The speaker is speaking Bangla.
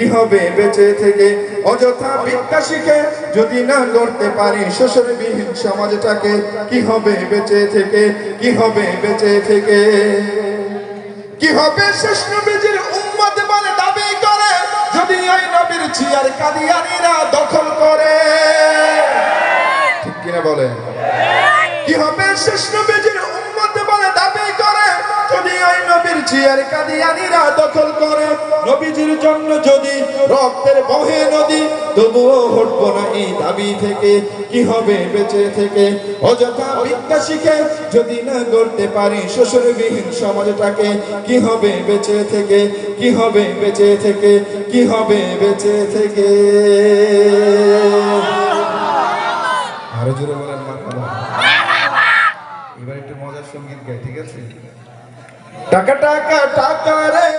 কি হবে? বেঁচে থেকে অযথা বিদ্যা শিখে যদি না গড়তে পারি শ্বশুরবিহীন সমাজটাকে কি হবে? বেঁচে থেকে কি হবে? বেঁচে থেকে কি হবে? শেষ নবীজির উম্মত বলে দাবি করে, যদি ওই নবীর চিয়ার কাদিয়ানিরা দখল করে। ঠিক কিনা বলে? কি হবে? শেষ নবীজির উম্মত বলে দাবি করে, যদি ওই নবীর চিয়ার কাদিয়ানিরা দখল করে নবীজির জন্য যদি রক্তের বহে নদী, তবুও হটবো না এই দাবি থেকে। কি হবে বেঁচে থেকে? অযথা বিদ্যা শিখে যদি না গড়তে পারি শ্বশুরবিহীন সমাজটাকে, কি হবে বেঁচে থেকে? কি হবে বেঁচে থেকে? কি হবে বেঁচে থেকে? আরও জোরে বলেন এবার একটু মজার সংগীত গাই, ঠিক আছে? টাকা টাকা টাকা রে।